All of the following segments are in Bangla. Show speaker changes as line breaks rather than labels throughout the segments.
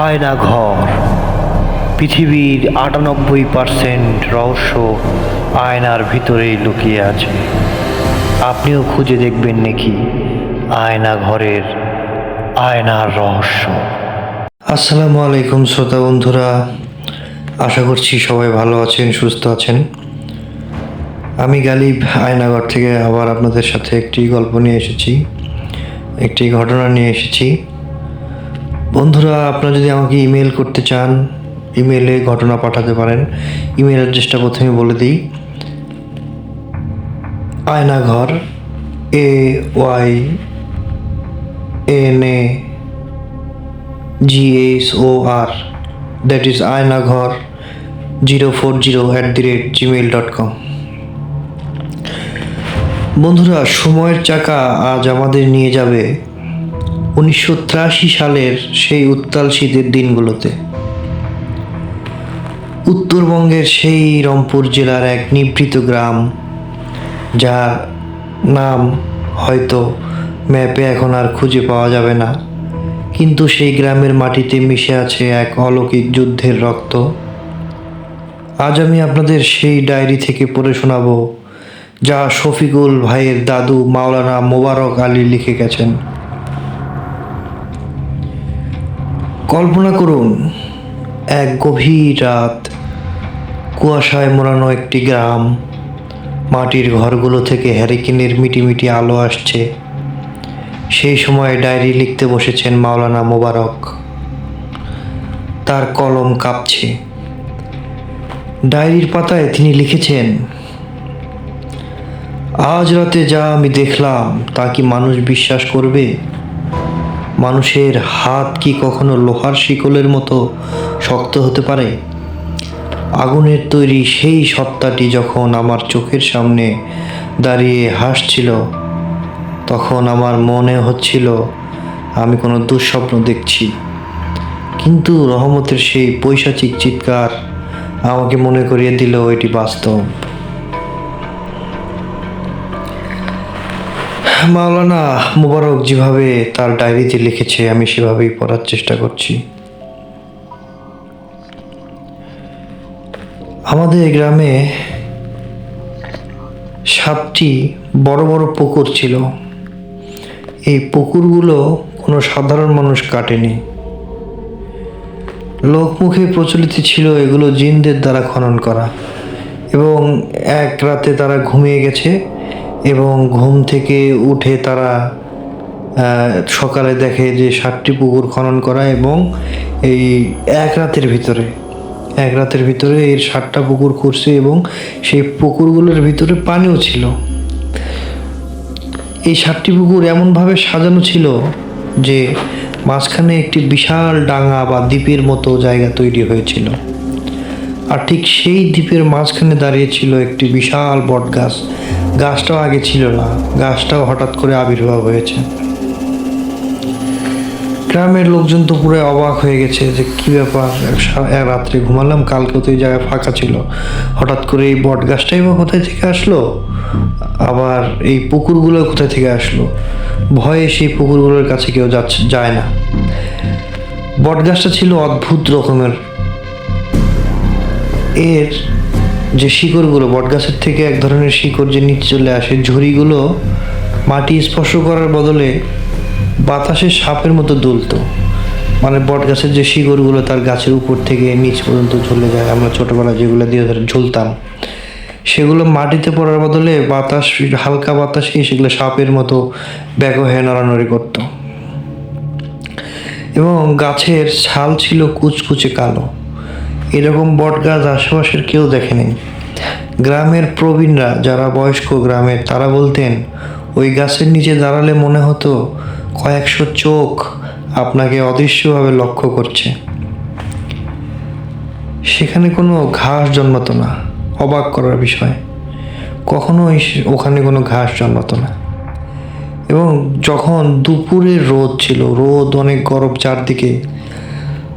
আয়না ঘর। পৃথিবীর আটানব্বই পার্সেন্ট রহস্য আয়নার ভিতরেই লুকিয়ে আছে। আপনিও খুঁজে দেখবেন নাকি আয়না ঘরের আয়নার রহস্য। আসসালামু আলাইকুম শ্রোতা বন্ধুরা, আশা করছি সবাই ভালো আছেন, সুস্থ আছেন। আমি গালিব আয়নাঘর থেকে আবার আপনাদের সাথে একটি গল্প নিয়ে এসেছি, একটি ঘটনা নিয়ে এসেছি। বন্ধুরা, আপনারা যদি আমাকে ইমেল করতে চান ইমেলে ঘটনা পাঠাতে পারেন। ইমেল অ্যাড্রেসটা প্রথমে বলে দিই। Aynaghar A Y N A G H O R that is Aynaghar zero four zero at the rate Gmail dot com বন্ধুরা, সময়ের চাকা আজ আমাদের নিয়ে যাবে উনিশশো সালের সেই উত্তাল শীতের দিনগুলোতে। উত্তরবঙ্গের সেই রংপুর জেলার এক নিভৃত গ্রাম, যার নাম হয়তো ম্যাপে এখন আর খুঁজে পাওয়া যাবে না, কিন্তু সেই গ্রামের মাটিতে মিশে আছে এক অলৌকিক যুদ্ধের রক্ত। আজ আমি আপনাদের সেই ডায়েরি থেকে পড়ে শোনাবো, যা শফিকুল ভাইয়ের দাদু মাওলানা মোবারক আলী লিখে গেছেন। কল্পনা করুন, এক গভীর রাত, কুয়াশায় মোড়ানো একটি গ্রাম, মাটির ঘরগুলো থেকে হ্যারিকেনের মিটিমিটি আলো আসছে। সেই সময় ডায়েরি লিখতে বসেছেন মাওলানা মোবারক। তার কলম কাঁপছে। ডায়েরির পাতায় তিনি লিখেছেন, আজ রাতে যা আমি দেখলাম, তা কি মানুষ বিশ্বাস করবে? মানুষের হাত কি কখনো লোহার শিকলের মতো শক্ত হতে পারে? আগুনের তৈরি সেই সত্তাটি যখন আমার চোখের সামনে দাঁড়িয়ে হাসছিল, তখন আমার মনে হচ্ছিল, আমি কোনো দুঃস্বপ্ন দেখছি। কিন্তু রহমতের সেই পৈশাচিক চিৎকার আমাকে মনে করিয়ে দিল, এটি বাস্তব। মাওলানা মুবারক যেভাবে তার ডায়েরিতে লিখেছে, আমি সেভাবেই পড়ার চেষ্টা করছি। আমাদের গ্রামে সাতটি বড় বড় পুকুর ছিল। এই পুকুরগুলো কোনো সাধারণ মানুষ কাটেনি। লোকমুখে প্রচলিত ছিল এগুলো জিনদের দ্বারা খনন করা। এবং এক রাতে তারা ঘুমিয়ে গেছে। এবং ঘুম থেকে উঠে তারা সকালে দেখে যে সাতটি পুকুর খনন করা এবং এই এক রাতের ভিতরে, এক রাতের ভিতরে এর সাতটা পুকুর করছে এবং সেই পুকুরগুলোর ভিতরে পানিও ছিল। এই সাতটি পুকুর এমনভাবে সাজানো ছিল যে মাঝখানে একটি বিশাল ডাঙা বা দ্বীপের মতো জায়গা তৈরি হয়েছিল। আর ঠিক সেই দ্বীপের মাঝখানে দাঁড়িয়েছিল একটি বিশাল বট গাছ গাছটাও আগে ছিল না। গাছটাও হঠাৎ করে আবির্ভাব হয়েছে। গ্রামের লোকজন তো পুরো অবাক হয়ে গেছে যে কি ব্যাপার রাত্রে ঘুমালাম, কালকে তো এই জায়গায় ফাঁকা ছিল। হঠাৎ করে এই বট গাছটাই বা কোথায় থেকে আসলো? আবার এই পুকুরগুলো কোথায় থেকে আসলো? ভয়ে সেই পুকুরগুলোর কাছে কেউ যাচ্ছে, যায় না। বট গাছটা ছিল অদ্ভুত রকমের। এর যে শিকড়গুলো বটগাছের থেকে এক ধরনের শিকড় যে নিচে চলে আসে, ঝুড়িগুলো মাটি স্পর্শ করার বদলে বাতাসে সাপের মতো দুলতো। মানে বটগাছের যে শিকড়গুলো তার গাছের উপর থেকে নিচ পর্যন্ত চলে যায়। আমরা ছোটোবেলায় যেগুলো দিয়ে ধরে ঝুলতাম, সেগুলো মাটিতে পড়ার বদলে বাতাস, হালকা বাতাসে সেগুলো সাপের মতো ব্যাগ হয়ে নড়ানড়ি করতো। এবং গাছের ছাল ছিল কুচকুচে কালো। এরকম বট গাছ আশেপাশের কেউ দেখেনি। গ্রামের প্রবীণরা যারা বয়স্ক গ্রামের, তারা বলতেন, ওই গাছের নিচে দাঁড়ালে মনে হতো কয়েকশো চোখ আপনাকে অদৃশ্যভাবে লক্ষ্য করছে। সেখানে কোনো ঘাস জন্মাতো না, অবাক করার বিষয়। কখনোই ওখানে কোনো ঘাস জন্মাতো না। এবং যখন দুপুরে রোদ ছিল, রোদ অনেক গরম চারদিকে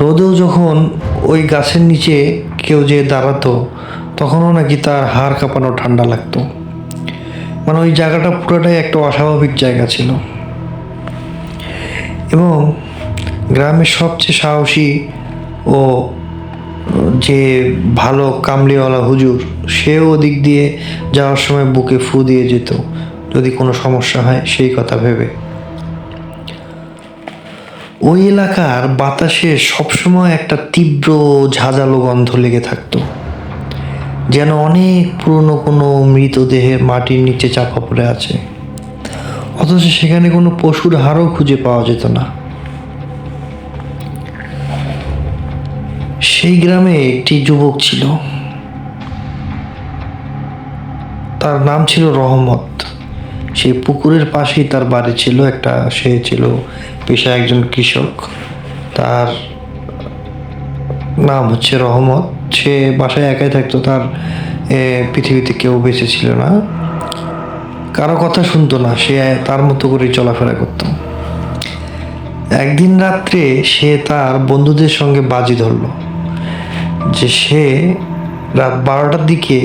রোদেও যখন ওই গাছের নিচে কেউ যে দাঁড়াতো, তখনও নাকি তার হাড় কাঁপানো ঠান্ডা লাগতো। মানে ওই জায়গাটা পুরোটাই একটা অস্বাভাবিক জায়গা ছিল। এবং
গ্রামের সবচেয়ে সাহসী ও, যে ভালো কামলিওয়ালা হুজুর, সেও ওদিক দিয়ে যাওয়ার সময় বুকে ফু দিয়ে যেত। যদি কোনো সমস্যা হয়, সেই কথা ভেবে। ওই এলাকার বাতাসে সবসময় একটা তীব্র ঝাঁঝালো গন্ধ লেগে থাকতো। যেন অনেক পুরনো কোনো মৃতদেহের মাটির নিচে চাপা পড়ে আছে। অথচ সেখানে কোনো পশুর হাড়ও খুঁজে পাওয়া যেত না। সেই গ্রামে একটি যুবক ছিল। তার নাম ছিল রহমত। সেই পুকুরের পাশেই তার বাড়ি ছিল, একটা সে ছিল পেশা একজন কৃষক। তার নাম হচ্ছে রহমত। সে বাসায় একাই থাকতো, তার পৃথিবীতে কেউ বেঁচে ছিল না। কারও কথা শুনতো না, সে তার মতো করেই চলাফেরা করতো। একদিন রাত্রে সে তার বন্ধুদের সঙ্গে বাজি ধরলো যে সে রাত বারোটার দিকে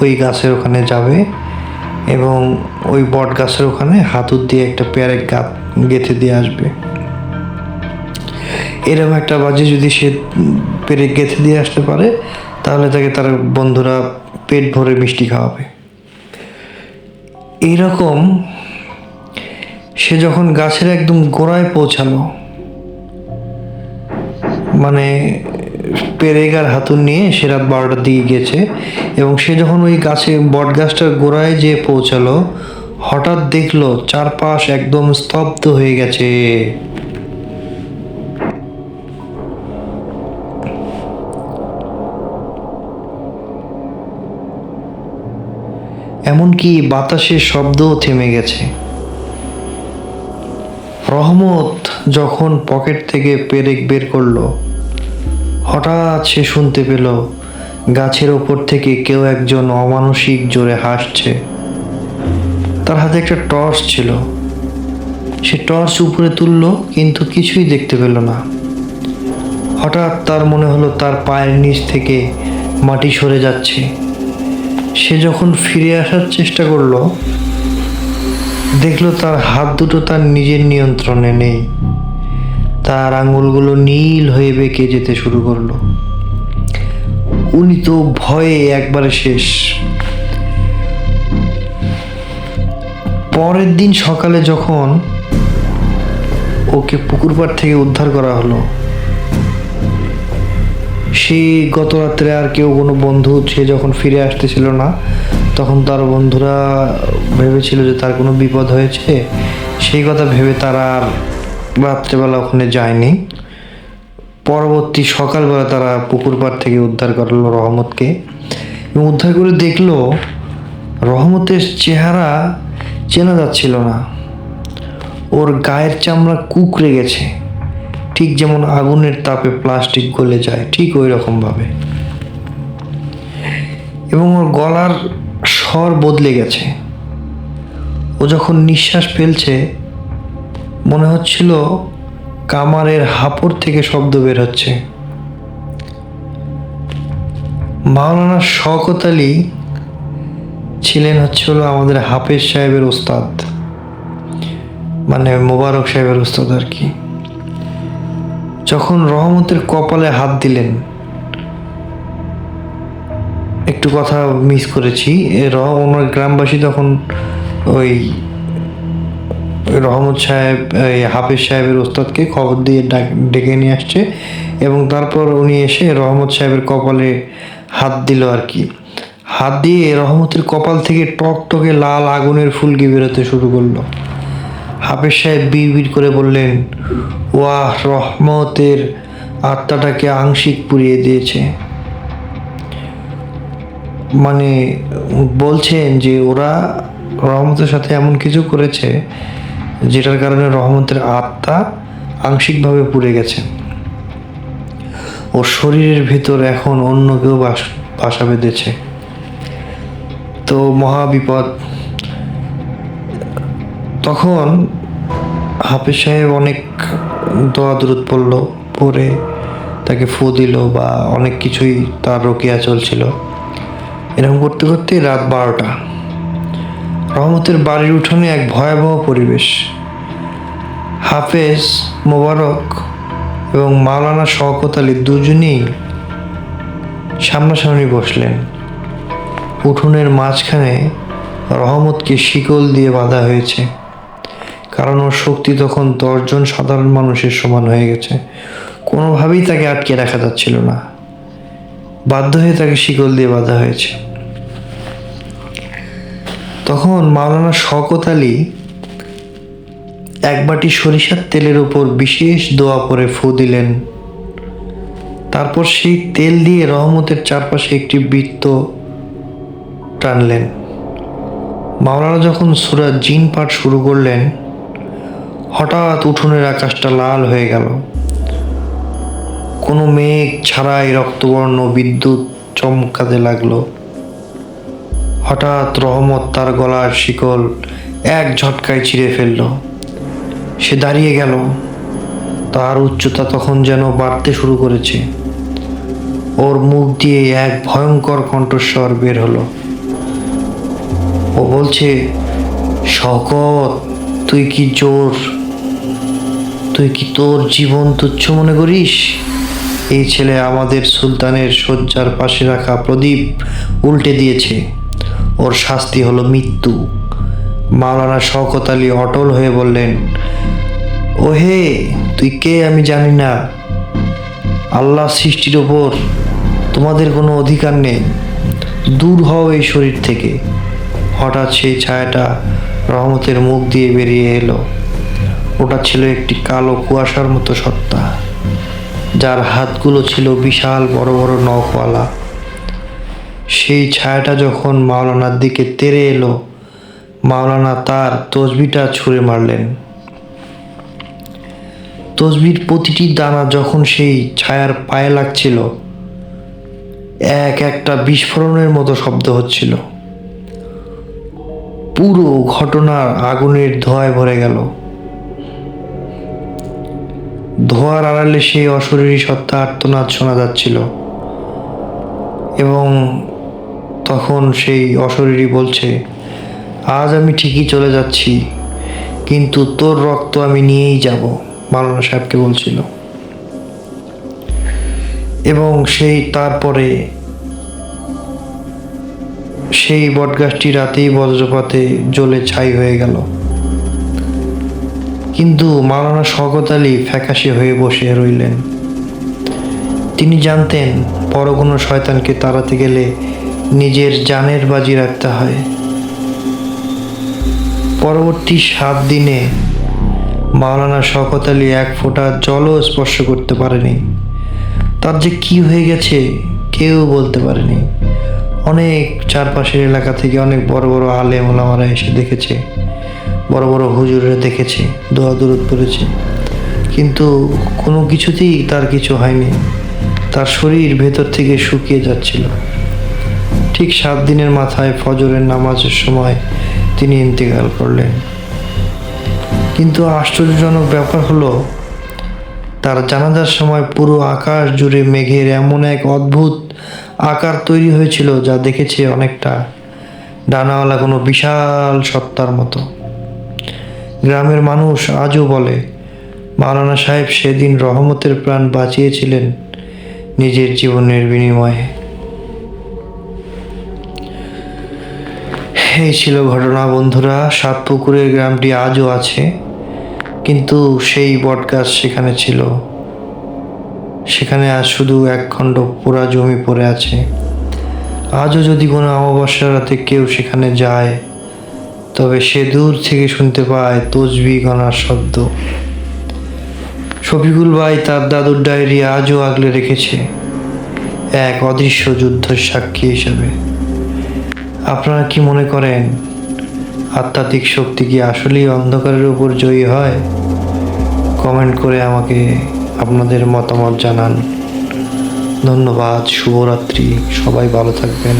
ওই গাছের ওখানে যাবে এবং ওই বট গাছের ওখানে হাতুর দিয়ে একটা পেয়ারের গাছ গেঁথে দিয়ে আসবে। এরকম একটা বাজি যদি সে পেরে গেঁথে দিয়ে আসতে পারে, তাহলে তাকে তার বন্ধুরা পেট ভরে মিষ্টি খাওয়াবে। এইরকম সে যখন গাছের একদম গোড়ায় পৌঁছালো মানে পেরেগার হাতুন নিয়ে সে রাত বারোটার দিকে গেছে এবং সে যখন ওই গাছে বট গাছটার গোড়ায় যে পৌঁছালো হঠাৎ দেখল চারপাশ একদম স্তব্ধ হয়ে গেছে। এমনকি বাতাসের শব্দও থেমে গেছে। রহমত যখন পকেট থেকে পেরেক বের করল, হঠাৎ সে শুনতে পেল, গাছের ওপর থেকে কেউ একজন অমানসিক জোরে হাসছে। তার হাতে একটা টর্চ ছিল। সে টর্চ উপরে তুলল, কিন্তু কিছুই দেখতে পেল না। হঠাৎ তার মনে হলো তার পায়ের নিচ থেকে মাটি সরে যাচ্ছে। সে যখন ফিরে আসার চেষ্টা করল, দেখল তার হাত দুটো তার নিজের নিয়ন্ত্রণে নেই। তার আঙুলগুলো নীল হয়ে বেঁকে যেতে শুরু করল। উনি তো ভয়ে একবারে শেষ। পরের দিন সকালে যখন ওকে পুকুর পাড় থেকে উদ্ধার করা হলো, সে গত রাত্রে আর কেউ কোনো বন্ধু, সে যখন ফিরে আসতেছিল না, তখন তার বন্ধুরা ভেবেছিল যে তার কোনো বিপদ হয়েছে। সেই কথা ভেবে তারা আর রাত্রেবেলা ওখানে যায়নি। পরবর্তী সকালবেলা তারা পুকুর পাড় থেকে উদ্ধার করল রহমতকে। এবং উদ্ধার করে দেখল, রহমতের চেহারা চেনা যাচ্ছিল না। ওর গায়ের চামড়া কুকড়ে গেছে। ঠিক যেমন আগুনের তাপে প্লাস্টিক গলে যায়, ঠিক ওই রকমভাবে এবং ওর গলার স্বর বদলে গেছে। ও যখন নিঃশ্বাস ফেলছে, মনে হচ্ছিল কামারের হাপড় থেকে শব্দ বের হচ্ছে। মাওলানা শওকত আলী ছিলেন হচ্ছে হলো আমাদের হাফেজ সাহেবের ওস্তাদ। মানে মোবারক সাহেবের ওস্তাদ আর কি। যখন রহমতের কপালে হাত দিলেন, একটু কথা মিস করেছি ওনার গ্রামবাসী তখন ওই রহমত সাহেব, এই হাফিজ সাহেবের ওস্তাদকে খবর দিয়ে ডেকে নিয়ে আসছে এবং তারপর উনি এসে রহমত সাহেবের কপালে হাত দিল আর কি। হাত দিয়ে রহমতের কপাল থেকে টক টকে লাল আগুনের ফুলকি বেরোতে শুরু করল। হাফেজ সাহেব বিড় করে বললেন, ওয়াহ, রহমতের আত্মাটাকে আংশিক পুড়িয়ে দিয়েছে। মানে বলছেন যে ওরা রহমতের সাথে এমন কিছু করেছে যেটার কারণে রহমতের আত্মা আংশিকভাবে পুড়ে গেছে। ওর শরীরের ভিতর এখন অন্য কেউ বাস বাসা বেঁধেছে। তো মহা বিপদ তখন হাফিজ সাহেব অনেক দোয়া দূরত পড়ল পরে তাকে ফু দিল বা অনেক কিছুই তার রোকিয়া চলছিল। এরকম করতে করতে রাত বারোটা। রহমতের বাড়ির উঠোনে এক ভয়াবহ পরিবেশ। হাফেজ মোবারক এবং মাওলানা শওকত আলী দুজনেই সামনাসামনি বসলেন। উঠোনের মাঝখানে রহমতকে শিকল দিয়ে বাঁধা হয়েছে। কারণ ওর শক্তি তখন দশজন সাধারণ মানুষের সমান হয়ে গেছে। কোনোভাবেই তাকে আটকে রাখা যাচ্ছিল না। বাধ্য হয়ে তাকে শিকল দিয়ে বাঁধা হয়েছে। তখন মাওলানা শওকত আলী এক বাটি সরিষার তেলের ওপর বিশেষ দোয়া পরে ফু দিলেন। তারপর সেই তেল দিয়ে রহমতের চারপাশে একটি বৃত্ত টানলেন। মাওলানা যখন সুরা জিন পাঠ শুরু করলেন, হঠাৎ উঠোনের আকাশটা লাল হয়ে গেল। কোনো মেঘ ছাড়াই রক্তবর্ণ বিদ্যুৎ চমকাতে লাগল। হঠাৎ রহমত তার গলার শিকল এক ঝটকায় ছিঁড়ে ফেলল। সে দাঁড়িয়ে গেল। তার উচ্চতা তখন যেন বাড়তে শুরু করেছে। ওর মুখ দিয়ে এক ভয়ঙ্কর কণ্ঠস্বর বের হলো। ও বলছে, শকত, তুই কি জোর? তুই কি তোর জীবন তুচ্ছ মনে করিস? এই ছেলে আমাদের সুলতানের শয্যার পাশে রাখা প্রদীপ উল্টে দিয়েছে। ওর শাস্তি হলো মৃত্যু। মাওলানা শওকত আলী অটল হয়ে বললেন ও হে তুই কে আমি জানি না। আল্লাহ সৃষ্টির ওপর তোমাদের কোনো অধিকার নেই। দূর হও এই শরীর থেকে। হঠাৎ সেই ছায়াটা রহমতের মুখ দিয়ে বেরিয়ে এলো। ওটা ছিল একটি কালো কুয়াশার মতো সত্তা, যার হাতগুলো ছিল বিশাল বড় বড় নখওয়ালা। সেই ছায়াটা যখন মাওলানার দিকে তেরে এলো, মাওলানা তার তসবিটা ছুঁড়ে মারলেন। তসবির প্রতিটি দানা যখন সেই ছায়ার পায়ে লাগছিল, এক একটা বিস্ফোরণের মতো শব্দ হচ্ছিল। পুরো ঘটনার আগুনের ধোঁয়ায় ভরে গেল। ধোঁয়ার আড়ালে সেই অশরীরী সত্তা আর্তনাদ শোনা যাচ্ছিল। এবং তখন সেই অশরীরী বলছে, আজ আমি ঠিকই চলে যাচ্ছি, কিন্তু তোর রক্ত আমি নিয়েই যাব মালানা সাহেবকে বলছিল। এবং সেই তারপরে সেই বটগাছটি রাতেই বজ্রপাতে জ্বলে ছাই হয়ে গেল। কিন্তু মাওলানা শওকত আলী ফ্যাকাশে হয়ে বসে রইলেন। তিনি জানতেন বড় কোনো শয়তানকে তাড়াতে গেলে নিজের জানের বাজি রাখতে হয়। পরবর্তী সাত দিনে মাওলানা শওকত আলী এক ফোঁটা জলও স্পর্শ করতে পারেনি। তার যে কি হয়ে গেছে কেউ বলতে পারেনি। অনেক চারপাশের এলাকা থেকে অনেক বড় বড় আলেম ওলামারা এসে দেখেছে, বড় বড় হুজুরে দেখেছে, দোয়া দূরত করেছে কিন্তু কোনো কিছুতেই তার কিছু হয়নি। তার শরীর ভেতর থেকে শুকিয়ে যাচ্ছিল। ঠিক সাত দিনের মাথায় ফজরের নামাজের সময় তিনি ইন্তেকাল করলেন। কিন্তু আশ্চর্যজনক ব্যাপার হলো, তার জানাজার সময় পুরো আকাশ জুড়ে মেঘের এমন এক অদ্ভুত আকার তৈরি হয়েছিল যা দেখেছে অনেকটা ডানাওয়ালা কোনো বিশাল সত্তার মতো। গ্রামের মানুষ আজও বলে, মাওলানা সাহেব সেদিন রহমতের প্রাণ বাঁচিয়েছিলেন নিজের জীবনের বিনিময়ে। এই ছিল ঘটনা বন্ধুরা। সাতপুকুরের গ্রামটি আজও আছে, কিন্তু সেই বটগাছ সেখানে ছিল। সেখানে আজ শুধু এক খণ্ড পুরা জমি পড়ে আছে। আজও যদি কোনো অমাবস্যার রাতে কেউ সেখানে যায়, তবে সে দূর থেকে শুনতে পায় তসবি গনার শব্দ। শফিকুল ভাই তার দাদুর ডায়েরি আজও আগলে রেখেছে। এক অদৃশ্য যুদ্ধের সাক্ষী হিসাবে। আপনারা কি মনে করেন, আধ্যাত্মিক শক্তি কি আসলেই অন্ধকারের উপর জয়ী হয়? কমেন্ট করে আমাকে আপনাদের মতামত জানান। ধন্যবাদ শুভরাত্রি সবাই ভালো থাকবেন।